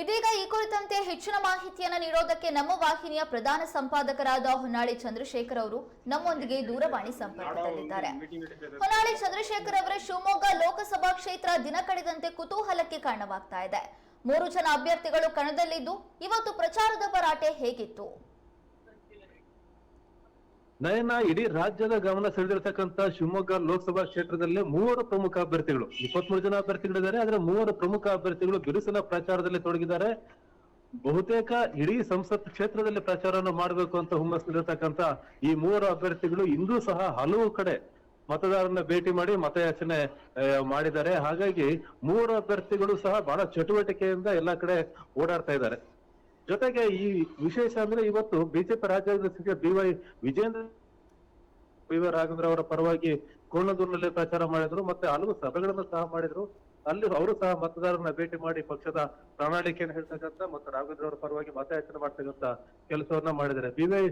ಇದೀಗ ಈ ಕುರಿತಂತೆ ಹೆಚ್ಚಿನ ಮಾಹಿತಿಯನ್ನು ನೀಡೋದಕ್ಕೆ ನಮ್ಮ ವಾಹಿನಿಯ ಪ್ರಧಾನ ಸಂಪಾದಕರಾದ ಹೊನ್ನಾಳಿ ಚಂದ್ರಶೇಖರ್ ಅವರು ನಮ್ಮೊಂದಿಗೆ ದೂರವಾಣಿ ಸಂಪರ್ಕದಲ್ಲಿದ್ದಾರೆ ಹೊನ್ನಾಳಿ ಚಂದ್ರಶೇಖರ್ ಅವರ ಶಿವಮೊಗ್ಗ ಲೋಕಸಭಾ ಕ್ಷೇತ್ರ ದಿನ ಕಳೆದಂತೆ ಕುತೂಹಲಕ್ಕೆ ಕಾರಣವಾಗ್ತಾ ಇದೆ. ಮೂರು ಜನ ಅಭ್ಯರ್ಥಿಗಳು ಕಣದಲ್ಲಿದ್ದು ಇವತ್ತು ಪ್ರಚಾರದ ಭರಾಟೆ ಹೇಗಿತ್ತು? ನಯನ ಇಡೀ ರಾಜ್ಯದ ಗಮನ ಸೆಳೆದಿರ್ತಕ್ಕಂತ ಶಿವಮೊಗ್ಗ ಲೋಕಸಭಾ ಕ್ಷೇತ್ರದಲ್ಲಿ ಮೂವರು ಪ್ರಮುಖ ಅಭ್ಯರ್ಥಿಗಳು. ಇಪ್ಪತ್ಮೂರು ಜನ ಅಭ್ಯರ್ಥಿಗಳಿದ್ದಾರೆ ಆದ್ರೆ ಮೂವರು ಪ್ರಮುಖ ಅಭ್ಯರ್ಥಿಗಳು ಬಿರುಸಿನ ಪ್ರಚಾರದಲ್ಲಿ ತೊಡಗಿದ್ದಾರೆ. ಬಹುತೇಕ ಇಡೀ ಸಂಸತ್ ಕ್ಷೇತ್ರದಲ್ಲಿ ಪ್ರಚಾರವನ್ನು ಮಾಡಬೇಕು ಅಂತ ಹುಮ್ಮಸ್ಸಿರ್ತಕ್ಕಂತ ಈ ಮೂವರು ಅಭ್ಯರ್ಥಿಗಳು ಇಂದೂ ಸಹ ಹಲವು ಕಡೆ ಮತದಾರರನ್ನ ಭೇಟಿ ಮಾಡಿ ಮತಯಾಚನೆ ಮಾಡಿದ್ದಾರೆ. ಹಾಗಾಗಿ ಮೂವರು ಅಭ್ಯರ್ಥಿಗಳು ಸಹ ಬಹಳ ಚಟುವಟಿಕೆಯಿಂದ ಎಲ್ಲಾ ಕಡೆ ಓಡಾಡ್ತಾ ಇದ್ದಾರೆ. ಜೊತೆಗೆ ಈ ವಿಶೇಷ ಅಂದ್ರೆ ಇವತ್ತು ಬಿಜೆಪಿ ರಾಜ್ಯಾಧ್ಯಕ್ಷ B Y Vijayendra B Y Raghavendra ಅವರ ಪರವಾಗಿ ಕೋಣದೂರಿನಲ್ಲಿ ಪ್ರಚಾರ ಮಾಡಿದ್ರು, ಮತ್ತೆ ಹಲವು ಸಭೆಗಳನ್ನು ಸಹ ಮಾಡಿದ್ರು. ಅಲ್ಲಿ ಅವರು ಸಹ ಮತದಾರರನ್ನ ಭೇಟಿ ಮಾಡಿ ಪಕ್ಷದ ಪ್ರಣಾಳಿಕೆಯನ್ನು ಹೇಳ್ತಕ್ಕಂಥ ಮತ್ತು ರಾಘವೇಂದ್ರ ಅವರ ಪರವಾಗಿ ಮತಯಾಚನೆ ಮಾಡ್ತಕ್ಕಂಥ ಕೆಲಸವನ್ನ ಮಾಡಿದ್ದಾರೆ. ಬಿ ವೈ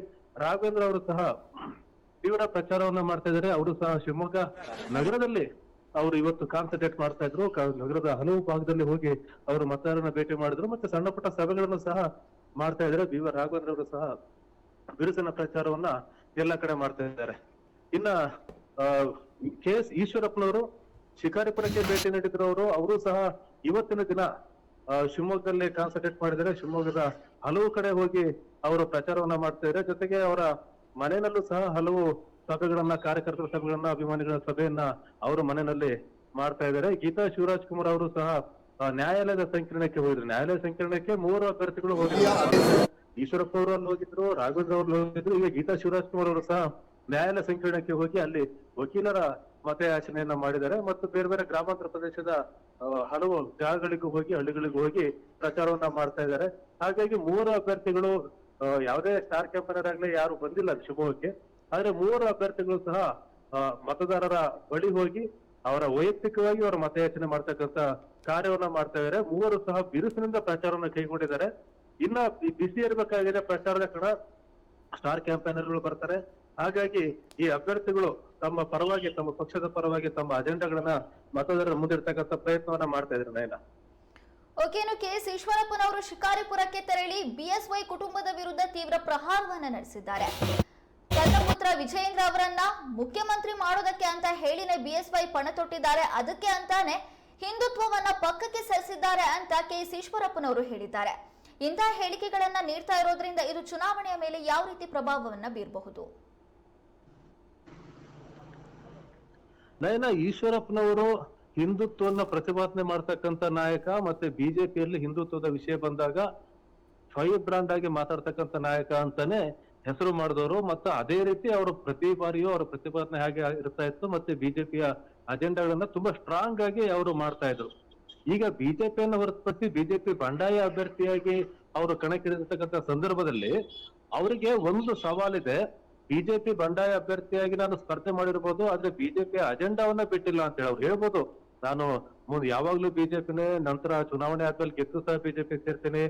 ರಾಘವೇಂದ್ರ ಅವರು ಸಹ ತೀವ್ರ ಪ್ರಚಾರವನ್ನ ಮಾಡ್ತಾ ಇದ್ದಾರೆ ಅವರು ಸಹ ಶಿವಮೊಗ್ಗ ನಗರದಲ್ಲಿ ಅವರು ಇವತ್ತು ಕಾನ್ಸಂಟ್ರೇಟ್ ಮಾಡ್ತಾ ಇದ್ರು. ನಗರದ ಹಲವು ಭಾಗದಲ್ಲಿ ಹೋಗಿ ಅವರು ಮತದಾರರನ್ನ ಭೇಟಿ ಮಾಡಿದ್ರು. ಮತ್ತೆ ಸಣ್ಣ ಪುಟ್ಟ ಸಭೆಗಳನ್ನು ಸಹ ಮಾಡ್ತಾ ಇದ್ದಾರೆ. ಬಿ ವ ರಾಘವೇಂದ್ರ ಅವರು ಸಹ ಬಿರುಸಿನ ಪ್ರಚಾರವನ್ನ ಎಲ್ಲ ಕಡೆ ಮಾಡ್ತಾ ಇದ್ದಾರೆ. ಇನ್ನ ಕೆ ಎಸ್ ಈಶ್ವರಪ್ಪನವರು, ಶಿಕಾರಿಪುರಕ್ಕೆ ಭೇಟಿ ನೀಡಿದ್ರು ಅವರು ಅವರು ಸಹ ಇವತ್ತಿನ ದಿನ ಶಿವಮೊಗ್ಗದಲ್ಲಿ ಕಾನ್ಸಂಟ್ರೇಟ್ ಮಾಡಿದ್ದಾರೆ. ಶಿವಮೊಗ್ಗದ ಹಲವು ಕಡೆ ಹೋಗಿ ಅವರು ಪ್ರಚಾರವನ್ನ ಮಾಡ್ತಾ ಇದ್ದಾರೆ. ಜೊತೆಗೆ ಅವರ ಮನೆಯಲ್ಲೂ ಸಹ ಹಲವು ಸಭೆಗಳನ್ನ, ಕಾರ್ಯಕರ್ತರ ಸಭೆಗಳನ್ನ, ಅಭಿಮಾನಿಗಳ ಸಭೆಯನ್ನ ಅವರು ಮನೆಯಲ್ಲಿ ಮಾಡ್ತಾ ಇದ್ದಾರೆ. ಗೀತಾ ಶಿವರಾಜ್ ಕುಮಾರ್ ಅವರು ಸಹ ನ್ಯಾಯಾಲಯದ ಸಂಕೀರ್ಣಕ್ಕೆ ಹೋಗಿದ್ರು. ನ್ಯಾಯಾಲಯ ಸಂಕೀರ್ಣಕ್ಕೆ ಮೂರು ಅಭ್ಯರ್ಥಿಗಳು ಹೋಗಿದ್ರು. ಈಶ್ವರಪ್ಪ ಅವರು ಅಲ್ಲಿ ಹೋಗಿದ್ರು, ರಾಘವೇಂದ್ರ ಅವರು ಹೋಗಿದ್ರು. ಈಗ ಗೀತಾ ಶಿವರಾಜ್ ಕುಮಾರ್ ಅವರು ಸಹ ನ್ಯಾಯಾಲಯ ಸಂಕೀರ್ಣಕ್ಕೆ ಹೋಗಿ ಅಲ್ಲಿ ವಕೀಲರ ಮತಯಾಚನೆಯನ್ನ ಮಾಡಿದ್ದಾರೆ. ಮತ್ತು ಬೇರೆ ಬೇರೆ ಗ್ರಾಮಾಂತರ ಪ್ರದೇಶದ ಹಲವು ಜಾಗಗಳಿಗೂ ಹೋಗಿ, ಹಳ್ಳಿಗಳಿಗೂ ಹೋಗಿ ಪ್ರಚಾರವನ್ನ ಮಾಡ್ತಾ ಇದ್ದಾರೆ. ಹಾಗಾಗಿ ಮೂರು ಅಭ್ಯರ್ಥಿಗಳು ಯಾವುದೇ ಸ್ಟಾರ್ ಕ್ಯಾಂಪನರ್ ಆಗ್ಲಿ ಯಾರು ಬಂದಿಲ್ಲ ಶಿವಮೊಗ್ಗಕ್ಕೆ. ಆದ್ರೆ ಮೂವರು ಅಭ್ಯರ್ಥಿಗಳು ಸಹ ಮತದಾರರ ಬಳಿ ಹೋಗಿ ಅವರ ವೈಯಕ್ತಿಕವಾಗಿ ಅವರ ಮತಯಾಚನೆ ಮಾಡ್ತಕ್ಕಂತ ಕಾರ್ಯವನ್ನ ಮಾಡ್ತಾ ಇದ್ದಾರೆ ಮೂವರು ಸಹ ಬಿರುಸಿನಿಂದ ಪ್ರಚಾರವನ್ನು ಕೈಗೊಂಡಿದ್ದಾರೆ. ಇನ್ನ ಬಿಸಿ ಇರಬೇಕಾಗಿದೆ ಪ್ರಚಾರದ ಕಣ ಸ್ಟಾರ್ ಕ್ಯಾಂಪೇನರ್ಗಳು ಬರ್ತಾರೆ. ಹಾಗಾಗಿ ಈ ಅಭ್ಯರ್ಥಿಗಳು ತಮ್ಮ ಪರವಾಗಿ, ತಮ್ಮ ಪಕ್ಷದ ಪರವಾಗಿ ತಮ್ಮ ಅಜೆಂಡಾಗಳನ್ನ ಮತದಾರರ ಮುಂದಿರ್ತಕ್ಕಂಥ ಪ್ರಯತ್ನವನ್ನ ಮಾಡ್ತಾ ಇದ್ರು ನಯನ. ಓಕೆ, ಇನ್ನು ಕೆ ಎಸ್ ಈಶ್ವರಪ್ಪನವರು ಶಿಕಾರಿಪುರಕ್ಕೆ ತೆರಳಿ ಬಿಎಸ್ವೈ ಕುಟುಂಬದ ವಿರುದ್ಧ ತೀವ್ರ ಪ್ರಹಾರವನ್ನ ನಡೆಸಿದ್ದಾರೆ. ತನ್ನ ವಿಜಯೇಂದ್ರ ಅವರನ್ನ ಮುಖ್ಯಮಂತ್ರಿ ಮಾಡೋದಕ್ಕೆ ಅಂತ ಹೇಳಿನೇ ಬಿಎಸ್ವೈ ಪಣ ತೊಟ್ಟಿದ್ದಾರೆ. ಅದಕ್ಕೆ ಅಂತಾನೆ ಹಿಂದುತ್ವವನ್ನ ಪಕ್ಕಕ್ಕೆ ಸರಿಸಿದ್ದಾರೆ ಅಂತ ಕೆ ಎಸ್ ಈಶ್ವರಪ್ಪನವರು ಹೇಳಿದ್ದಾರೆ. ಇಂತಹ ಹೇಳಿಕೆಗಳನ್ನ ನೀಡ್ತಾ ಇರೋದ್ರಿಂದ ಇದು ಚುನಾವಣೆಯ ಮೇಲೆ ಯಾವ ರೀತಿ ಪ್ರಭಾವವನ್ನ ಬೀರಬಹುದು? ನಯನ, ಈಶ್ವರಪ್ಪನವರು ಹಿಂದುತ್ವವನ್ನ ಪ್ರತಿಪಾದನೆ ಮಾಡ್ತಕ್ಕಂತ ನಾಯಕ ಮತ್ತೆ ಬಿಜೆಪಿಯಲ್ಲಿ ಹಿಂದುತ್ವದ ವಿಷಯ ಬಂದಾಗ ಫೈವ್ ಬ್ರಾಂಡ್ ಆಗಿ ಮಾತಾಡ್ತಕ್ಕಂತ ನಾಯಕ ಅಂತಾನೆ ಹೆಸರು ಮಾಡಿದವರು ಮತ್ತು ಅದೇ ರೀತಿ ಅವರು ಪ್ರತಿ ಬಾರಿಯೂ ಅವರ ಪ್ರತಿಪಾದನೆ ಹಾಗೆ ಇರ್ತಾ ಇತ್ತು ಮತ್ತೆ ಬಿಜೆಪಿಯ ಅಜೆಂಡಾಗಳನ್ನ ತುಂಬಾ ಸ್ಟ್ರಾಂಗ್ ಆಗಿ ಅವರು ಮಾಡ್ತಾ ಇದ್ರು. ಈಗ ಬಿಜೆಪಿಯನ್ನು ಹೊರತುಪಡಿಸಿ ಬಿಜೆಪಿ ಬಂಡಾಯ ಅಭ್ಯರ್ಥಿಯಾಗಿ ಅವರು ಕಣಕ್ಕಿಳಿದಿರ್ತಕ್ಕಂತ ಸಂದರ್ಭದಲ್ಲಿ ಅವರಿಗೆ ಒಂದು ಸವಾಲಿದೆ. ಬಿಜೆಪಿ ಬಂಡಾಯ ಅಭ್ಯರ್ಥಿಯಾಗಿ ನಾನು ಸ್ಪರ್ಧೆ ಮಾಡಿರ್ಬೋದು, ಆದ್ರೆ ಬಿಜೆಪಿ ಅಜೆಂಡಾವನ್ನ ಬಿಟ್ಟಿಲ್ಲ ಅಂತ ಹೇಳಿ ಅವ್ರು ಹೇಳ್ಬೋದು. ನಾನು ಮುಂದೆ ಯಾವಾಗ್ಲೂ ಬಿಜೆಪಿನೇ, ನಂತರ ಚುನಾವಣೆ ಆದ್ಮೇಲೆ ಗೆದ್ದು ಸಹ ಬಿಜೆಪಿ ಸೇರ್ತೇನೆ.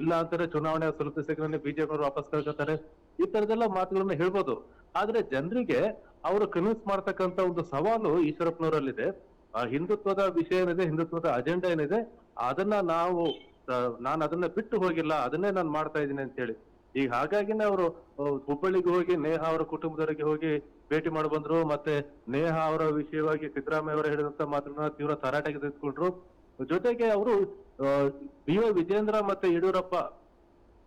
ಇಲ್ಲ ಅಂತಾರೆ ಚುನಾವಣೆ ಸ್ವಲ್ಪ ಬಿಜೆಪಿ ಅವರು ವಾಪಸ್ ಕಳ್ಕೊತಾರೆ. ಈ ತರದೆಲ್ಲ ಮಾತುಗಳನ್ನ ಹೇಳ್ಬೋದು. ಆದ್ರೆ ಜನರಿಗೆ ಅವರು ಕನ್ವಿನ್ಸ್ ಮಾಡ್ತಕ್ಕಂತ ಒಂದು ಸವಾಲು ಈಶ್ವರಪ್ಪನವರಲ್ಲಿದೆ. ಹಿಂದುತ್ವದ ವಿಷಯ ಏನಿದೆ, ಹಿಂದುತ್ವದ ಅಜೆಂಡಾ ಏನಿದೆ, ಅದನ್ನ ನಾವು ನಾನು ಅದನ್ನ ಬಿಟ್ಟು ಹೋಗಿಲ್ಲ, ಅದನ್ನೇ ನಾನು ಮಾಡ್ತಾ ಇದ್ದೀನಿ ಅಂತ ಹೇಳಿ ಈಗ ಹಾಗಾಗಿನೇ ಅವರು ಹುಬ್ಬಳ್ಳಿಗೆ ಹೋಗಿ, ನೇಹ ಅವರ ಕುಟುಂಬದವರಿಗೆ ಹೋಗಿ ಭೇಟಿ ಮಾಡಿ ಬಂದ್ರು, ಮತ್ತೆ ನೇಹ ಅವರ ವಿಷಯವಾಗಿ ಸಿದ್ದರಾಮಯ್ಯ ಅವರು ಹೇಳಿದಂತ ಮಾತನ್ನ ತೀವ್ರ ತರಾಟೆಗೆ ತೆಗೆದುಕೊಂಡ್ರು. ಜೊತೆಗೆ ಅವರು ಬಿ ವೈ ವಿಜೇಂದ್ರ ಮತ್ತೆ ಯಡಿಯೂರಪ್ಪ,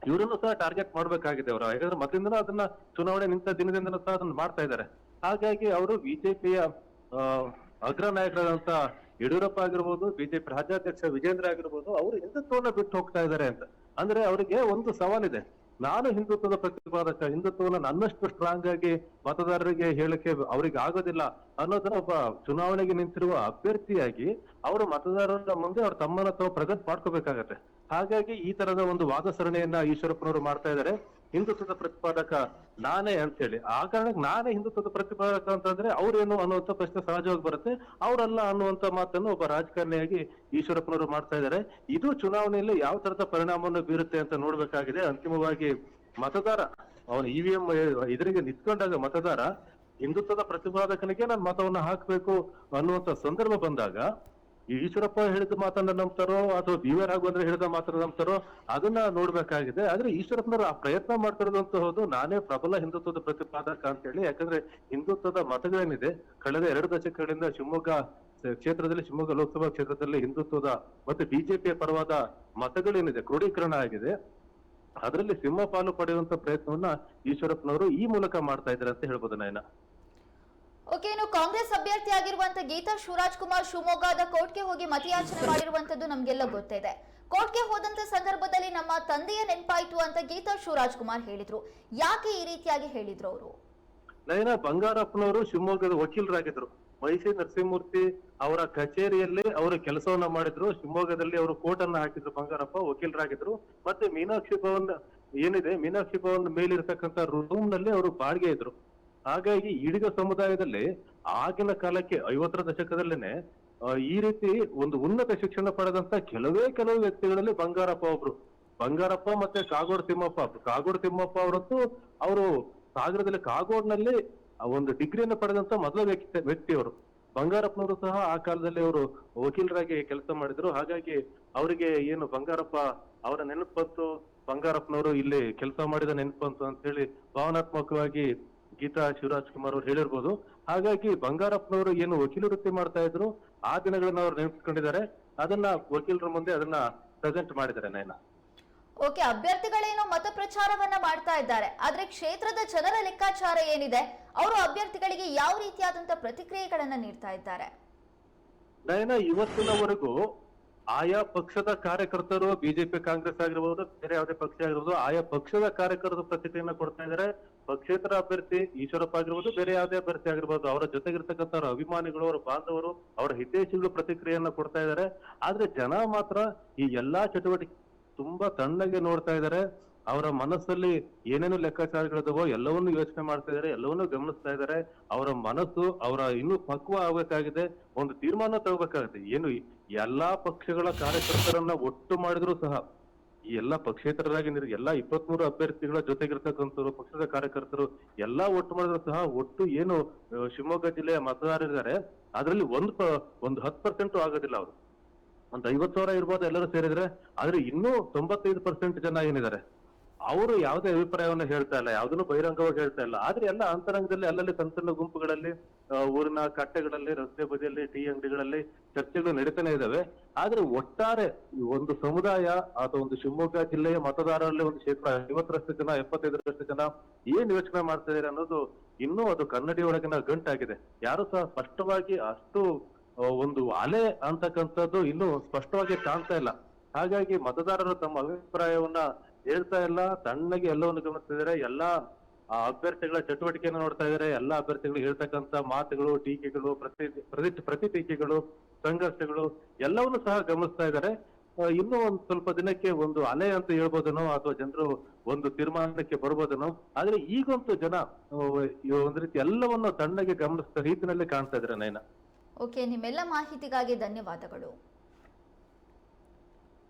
ಇವರನ್ನು ಸಹ ಟಾರ್ಗೆಟ್ ಮಾಡ್ಬೇಕಾಗಿದೆ ಅವರು. ಯಾಕಂದ್ರೆ ಮತ್ತಿಂದ ಅದನ್ನ ಚುನಾವಣೆ ನಿಂತ ದಿನದಿಂದ ಸಹ ಅದನ್ನ ಮಾಡ್ತಾ ಇದ್ದಾರೆ. ಹಾಗಾಗಿ ಅವರು ಬಿಜೆಪಿಯ ಅಗ್ರ ನಾಯಕರಾದಂತ ಯಡಿಯೂರಪ್ಪ ಆಗಿರ್ಬೋದು, ಬಿಜೆಪಿ ರಾಜ್ಯಾಧ್ಯಕ್ಷ ವಿಜೇಂದ್ರ ಆಗಿರ್ಬೋದು, ಅವರು ಹಿಂದುತ್ವವನ್ನ ಬಿಟ್ಟು ಹೋಗ್ತಾ ಇದ್ದಾರೆ ಅಂತ. ಅಂದ್ರೆ ಅವರಿಗೆ ಒಂದು ಸವಾಲಿದೆ. ನಾನು ಹಿಂದುತ್ವದ ಪ್ರತಿಪಾದಕ, ಹಿಂದುತ್ವವನ್ನು ನನ್ನಷ್ಟು ಸ್ಟ್ರಾಂಗ್ ಆಗಿ ಮತದಾರರಿಗೆ ಹೇಳಕ್ಕೆ ಅವರಿಗೆ ಆಗೋದಿಲ್ಲ ಅನ್ನೋದನ್ನ ಒಬ್ಬ ಚುನಾವಣೆಗೆ ನಿಂತಿರುವ ಅಭ್ಯರ್ಥಿಯಾಗಿ ಅವರು ಮತದಾರರ ಮುಂದೆ ಅವ್ರ ತಮ್ಮನ್ನ ತಾವು ಪ್ರಗತಿ ಮಾಡ್ಕೋಬೇಕಾಗತ್ತೆ. ಹಾಗಾಗಿ ಈ ತರದ ಒಂದು ವಾದ ಸರಣಿಯನ್ನ ಈಶ್ವರಪ್ಪನವರು ಮಾಡ್ತಾ ಇದ್ದಾರೆ. ಹಿಂದುತ್ವದ ಪ್ರತಿಪಾದಕ ನಾನೇ ಅಂತೇಳಿ. ಆ ಕಾರಣಕ್ಕೆ ನಾನೇ ಹಿಂದುತ್ವದ ಪ್ರತಿಪಾದಕ ಅಂತಂದ್ರೆ ಅವ್ರೇನು ಅನ್ನುವಂತ ಪ್ರಶ್ನೆ ಸಹಜವಾಗಿ ಬರುತ್ತೆ. ಅವರಲ್ಲ ಅನ್ನುವಂತ ಮಾತನ್ನು ಒಬ್ಬ ರಾಜಕಾರಣಿಯಾಗಿ ಈಶ್ವರಪ್ಪನವರು ಮಾಡ್ತಾ ಇದ್ದಾರೆ. ಇದು ಚುನಾವಣೆಯಲ್ಲಿ ಯಾವ ತರದ ಪರಿಣಾಮವನ್ನು ಬೀರುತ್ತೆ ಅಂತ ನೋಡ್ಬೇಕಾಗಿದೆ. ಅಂತಿಮವಾಗಿ ಮತದಾರ, ಅವನು ಇವಿಎಂ ಇದರಿಗೆ ನಿಂತ್ಕೊಂಡಾಗ ಮತದಾರ ಹಿಂದುತ್ವದ ಪ್ರತಿಪಾದಕನಿಗೆ ನಾನು ಮತವನ್ನು ಹಾಕಬೇಕು ಅನ್ನುವಂತ ಸಂದರ್ಭ ಬಂದಾಗ ಈಶ್ವರಪ್ಪ ಹೇಳಿದ ಮಾತನ್ನ ನಂಬ್ತಾರೋ ಅಥವಾ ಬಿ ವಿ ರಾಘವೇಂದ್ರ ಹೇಳಿದ ಮಾತನ್ನ ನಂಬ್ತಾರೋ ಅದನ್ನ ನೋಡ್ಬೇಕಾಗಿದೆ. ಆದ್ರೆ ಈಶ್ವರಪ್ಪನವರು ಆ ಪ್ರಯತ್ನ ಮಾಡ್ತಿರೋದಂತ ಹೌದು ನಾನೇ ಪ್ರಬಲ ಹಿಂದುತ್ವದ ಪ್ರತಿಪಾದಕ ಅಂತ ಹೇಳಿ ಯಾಕಂದ್ರೆ ಹಿಂದುತ್ವದ ಮತಗಳೇನಿದೆ, ಕಳೆದ ಎರಡು ದಶಕಗಳಿಂದ ಶಿವಮೊಗ್ಗ ಕ್ಷೇತ್ರದಲ್ಲಿ, ಶಿವಮೊಗ್ಗ ಲೋಕಸಭಾ ಕ್ಷೇತ್ರದಲ್ಲಿ ಹಿಂದುತ್ವದ ಮತ್ತೆ ಬಿಜೆಪಿಯ ಪರವಾದ ಮತಗಳೇನಿದೆ ಕ್ರೋಢೀಕರಣ ಆಗಿದೆ. ಅದರಲ್ಲಿ ಸಿಂಹ ಪಾಲು ಪಡೆಯುವಂತ ಪ್ರಯತ್ನವನ್ನ ಈಶ್ವರಪ್ಪನವರು ಈ ಮೂಲಕ ಮಾಡ್ತಾ ಇದ್ದಾರೆ ಅಂತ ಹೇಳ್ಬೋದು ನಯನ. ಓಕೆ, ಇನ್ನು ಕಾಂಗ್ರೆಸ್ ಅಭ್ಯರ್ಥಿಯಾಗಿರುವಂತ ಗೀತಾ ಶಿವರಾಜ್ ಕುಮಾರ್ ಶಿವಮೊಗ್ಗದ ಕೋರ್ಟ್ಗೆ ಹೋಗಿ ಮತಯಾಚನೆ ಮಾಡಿರುವಂತದ್ದು ನಮ್ಗೆಲ್ಲ ಗೊತ್ತಿದೆ. ಕೋರ್ಟ್ಗೆ ಹೋದಂತ ಸಂದರ್ಭದಲ್ಲಿ ನಮ್ಮ ತಂದೆಯ ನೆನಪಾಯ್ತು ಅಂತ ಗೀತಾ ಶಿವರಾಜ್ ಕುಮಾರ್ ಹೇಳಿದ್ರು. ಯಾಕೆ ಈ ರೀತಿಯಾಗಿ ಹೇಳಿದ್ರು ಅವರು? ನಯನ, ಬಂಗಾರಪ್ಪನವರು ಶಿವಮೊಗ್ಗದ ವಕೀಲರಾಗಿದ್ರು. ಮೈಸೂರು ನರಸಿಂಹಮೂರ್ತಿ ಅವರ ಕಚೇರಿಯಲ್ಲಿ ಅವರು ಕೆಲಸವನ್ನ ಮಾಡಿದ್ರು. ಶಿವಮೊಗ್ಗದಲ್ಲಿ ಅವರು ಕೋರ್ಟ್ ಅನ್ನ ಹಾಕಿದ್ರು ಬಂಗಾರಪ್ಪ, ವಕೀಲರಾಗಿದ್ರು. ಮತ್ತೆ ಮೀನಾಕ್ಷಿ ಭವನ್ ಏನಿದೆ, ಮೀನಾಕ್ಷಿ ಭವನ್ ಮೇಲಿರ್ತಕ್ಕಂಥ ರೂಮ್ನಲ್ಲಿ ಅವರು ಬಾಡಿಗೆ ಇದ್ರು. ಹಾಗಾಗಿ ಈಡಿಗ ಸಮುದಾಯದಲ್ಲಿ ಆಗಿನ ಕಾಲಕ್ಕೆ ಐವತ್ತರ ದಶಕದಲ್ಲೇನೆ ಈ ರೀತಿ ಒಂದು ಉನ್ನತ ಶಿಕ್ಷಣ ಪಡೆದಂತ ಕೆಲವೇ ಕೆಲವು ವ್ಯಕ್ತಿಗಳಲ್ಲಿ ಬಂಗಾರಪ್ಪ ಒಬ್ರು. ಬಂಗಾರಪ್ಪ ಮತ್ತೆ ಕಾಗೋಡು ತಿಮ್ಮಪ್ಪ ಕಾಗೋಡು ತಿಮ್ಮಪ್ಪ ಅವರಂತೂ ಅವರು ಸಾಗರದಲ್ಲಿ ಕಾಗೋಡ್ನಲ್ಲಿ ಒಂದು ಡಿಗ್ರಿಯನ್ನು ಪಡೆದಂತ ಮೊದಲ ವ್ಯಕ್ತಿ, ವ್ಯಕ್ತಿಯವರು. ಬಂಗಾರಪ್ಪನವರು ಸಹ ಆ ಕಾಲದಲ್ಲಿ ಅವರು ವಕೀಲರಾಗಿ ಕೆಲಸ ಮಾಡಿದ್ರು. ಹಾಗಾಗಿ ಅವರಿಗೆ ಏನು ಬಂಗಾರಪ್ಪ ಅವರ ನೆನಪು ಬಂತು ಬಂಗಾರಪ್ಪನವರು ಇಲ್ಲಿ ಕೆಲಸ ಮಾಡಿದ ನೆನಪು ಅಂತ ಹೇಳಿ ಭಾವನಾತ್ಮಕವಾಗಿ ಗೀತಾ ಶಿವರಾಜ್ ಕುಮಾರ್ ಅವ್ರು ಹೇಳಿರ್ಬೋದು. ಹಾಗಾಗಿ ಬಂಗಾರಪ್ಪನವರು ಏನು ವಕೀಲ ವೃತ್ತಿ ಮಾಡ್ತಾ ಇದ್ರು ಆ ದಿನಗಳನ್ನ ಅವ್ರು ನೆನಪಿಸ್ಕೊಂಡಿದ್ದಾರೆ. ಅದನ್ನ ವಕೀಲರ ಮುಂದೆ ಅದನ್ನ ಪ್ರೆಸೆಂಟ್ ಮಾಡಿದ್ದಾರೆ ನಯನ. ಓಕೆ ಅಭ್ಯರ್ಥಿಗಳೇನೋ ಮತ ಪ್ರಚಾರವನ್ನ ಮಾಡ್ತಾ ಇದ್ದಾರೆ. ಆದ್ರೆ ಕ್ಷೇತ್ರದ ಜನರ ಲೆಕ್ಕಾಚಾರ ಏನಿದೆ? ಅವರು ಅಭ್ಯರ್ಥಿಗಳಿಗೆ ಯಾವ ರೀತಿಯಾದಂತ ಪ್ರತಿಕ್ರಿಯೆಗಳನ್ನ ನೀಡ್ತಾ ಇದ್ದಾರೆ? ನಯನ ಇವತ್ತಿನವರೆಗೂ ಆಯಾ ಪಕ್ಷದ ಕಾರ್ಯಕರ್ತರು ಬಿಜೆಪಿ ಕಾಂಗ್ರೆಸ್ ಆಗಿರ್ಬೋದು ಬೇರೆ ಯಾವುದೇ ಪಕ್ಷ ಆಗಿರ್ಬೋದು ಆಯಾ ಪಕ್ಷದ ಕಾರ್ಯಕರ್ತರು ಪ್ರತಿಕ್ರಿಯೆಯನ್ನ ಕೊಡ್ತಾ ಇದ್ದಾರೆ. ಪಕ್ಷೇತರ ಅಭ್ಯರ್ಥಿ, ಈಶ್ವರಪ್ಪ ಆಗಿರ್ಬೋದು, ಬೇರೆ ಯಾವುದೇ ಅಭ್ಯರ್ಥಿ ಆಗಿರ್ಬೋದು, ಅವರ ಜೊತೆಗಿರ್ತಕ್ಕಂಥ ಅವರ ಅಭಿಮಾನಿಗಳು, ಅವರ ಬಾಂಧವರು, ಅವರ ಹಿತೈಷಿಗಳು ಪ್ರತಿಕ್ರಿಯೆಯನ್ನ ಕೊಡ್ತಾ ಇದ್ದಾರೆ. ಆದ್ರೆ ಜನ ಮಾತ್ರ ಈ ಎಲ್ಲಾ ಚಟುವಟಿಕೆ ತುಂಬಾ ತಣ್ಣಗೆ ನೋಡ್ತಾ ಇದ್ದಾರೆ. ಅವರ ಮನಸ್ಸಲ್ಲಿ ಏನೇನು ಲೆಕ್ಕಾಚಾರಗಳಿದವೋ ಎಲ್ಲವನ್ನೂ ಯೋಚನೆ ಮಾಡ್ತಾ ಇದ್ದಾರೆ, ಎಲ್ಲವನ್ನೂ ಗಮನಿಸ್ತಾ ಇದ್ದಾರೆ. ಅವರ ಮನಸ್ಸು, ಅವರ ಇನ್ನೂ ಪಕ್ವ ಆಗ್ಬೇಕಾಗಿದೆ. ಒಂದು ತೀರ್ಮಾನ ತಗೋಬೇಕಾಗುತ್ತೆ. ಏನು ಎಲ್ಲಾ ಪಕ್ಷಗಳ ಕಾರ್ಯಕರ್ತರನ್ನ ಒಟ್ಟು ಮಾಡಿದ್ರು ಸಹ ಈ ಎಲ್ಲಾ ಪಕ್ಷೇತರರಾಗಿ ಎಲ್ಲಾ ಇಪ್ಪತ್ಮೂರು ಅಭ್ಯರ್ಥಿಗಳ ಜೊತೆಗಿರ್ತಕ್ಕಂಥವ್ರು, ಪಕ್ಷದ ಕಾರ್ಯಕರ್ತರು ಎಲ್ಲಾ ಒಟ್ಟು ಮಾಡಿದ್ರು ಸಹ ಒಟ್ಟು ಏನು ಶಿವಮೊಗ್ಗ ಜಿಲ್ಲೆಯ ಮತದಾರರಿದ್ದಾರೆ. ಅದರಲ್ಲಿ ಒಂದು ಒಂದು ಹತ್ತು ಪರ್ಸೆಂಟ್ ಆಗೋದಿಲ್ಲ ಅವರು. ಒಂದ್ ಐವತ್ ಸಾವಿರ ಇರ್ಬೋದು ಎಲ್ಲರೂ ಸೇರಿದ್ರೆ, ಆದ್ರೆ ಇನ್ನೂ ತೊಂಬತ್ತೈದು ಪರ್ಸೆಂಟ್ ಜನ ಏನಿದ್ದಾರೆ. ಅವರು ಯಾವುದೇ ಅಭಿಪ್ರಾಯವನ್ನ ಹೇಳ್ತಾ ಇಲ್ಲ, ಯಾವ್ದನ್ನು ಬಹಿರಂಗವಾಗಿ ಹೇಳ್ತಾ ಇಲ್ಲ. ಆದ್ರೆ ಎಲ್ಲ ಅಂತರಂಗದಲ್ಲಿ, ಅಲ್ಲಲ್ಲಿ ಸಣ್ಣ ಸಣ್ಣ ಗುಂಪುಗಳಲ್ಲಿ ಊರಿನ ಕಟ್ಟೆಗಳಲ್ಲಿ, ರಸ್ತೆ ಬದಿಯಲ್ಲಿ, ಟೀ ಅಂಗಡಿಗಳಲ್ಲಿ ಚರ್ಚೆಗಳು ನಡೀತಾನೆ ಇದ್ದಾವೆ. ಆದ್ರೆ ಒಟ್ಟಾರೆ ಒಂದು ಸಮುದಾಯ ಅಥವಾ ಒಂದು ಶಿವಮೊಗ್ಗ ಜಿಲ್ಲೆಯ ಮತದಾರರಲ್ಲಿ ಒಂದು ಶೇಕಡ ಐವತ್ತರಷ್ಟು ಜನ, ಎಪ್ಪತ್ತೈದರಷ್ಟು ಜನ ಏನ್ ಯೋಚನೆ ಮಾಡ್ತಾ ಇದಾರೆ ಅನ್ನೋದು ಇನ್ನೂ ಅದು ಕನ್ನಡಿ ಒಳಗಿನ ಗಂಟಾಗಿದೆ. ಯಾರು ಸಹ ಸ್ಪಷ್ಟವಾಗಿ ಅಷ್ಟು ಒಂದು ಅಲೆ ಅಂತಕ್ಕಂಥದ್ದು ಇನ್ನೂ ಸ್ಪಷ್ಟವಾಗಿ ಕಾಣ್ತಾ ಇಲ್ಲ. ಹಾಗಾಗಿ ಮತದಾರರು ತಮ್ಮ ಅಭಿಪ್ರಾಯವನ್ನ ಹೇಳ್ತಾ ಇಲ್ಲ. ತಣ್ಣಗೆ ಎಲ್ಲವನ್ನು ಗಮನಿಸ್ತಿದ್ದಾರೆ ಎಲ್ಲಾ ಆ, ಅಭ್ಯರ್ಥಿಗಳ ಚಟುವಟಿಕೆಯನ್ನು ನೋಡ್ತಾ ಇದ್ದಾರೆ. ಎಲ್ಲಾ ಅಭ್ಯರ್ಥಿಗಳು ಹೇಳ್ತಕ್ಕಂತ ಮಾತುಗಳು ಟೀಕೆಗಳು ಪ್ರತಿ ಪ್ರತಿ ಪ್ರತಿ ಟೀಕೆಗಳು ಸಂಘರ್ಷಗಳು ಎಲ್ಲವನ್ನು ಸಹ ಗಮನಿಸ್ತಾ ಇದ್ದಾರೆ. ಇನ್ನೂ ಒಂದು ಸ್ವಲ್ಪ ದಿನಕ್ಕೆ ಒಂದು ಅಲೆ ಅಂತ ಹೇಳ್ಬೋದನೋ ಅಥವಾ ಜನರು ಒಂದು ತೀರ್ಮಾನಕ್ಕೆ ಬರ್ಬೋದನೋ. ಆದ್ರೆ ಈಗಂತೂ ಜನ ಒಂದ್ ರೀತಿ ಎಲ್ಲವನ್ನು ತಣ್ಣಗೆ ಗಮನಿಸ್ತಾ ರೀತಿನಲ್ಲಿ ಕಾಣ್ತಾ ಇದ್ರೆ ನಯನ ಓಕೆ ನಿಮ್ಮೆಲ್ಲ ಮಾಹಿತಿಗಾಗಿ ಧನ್ಯವಾದಗಳು.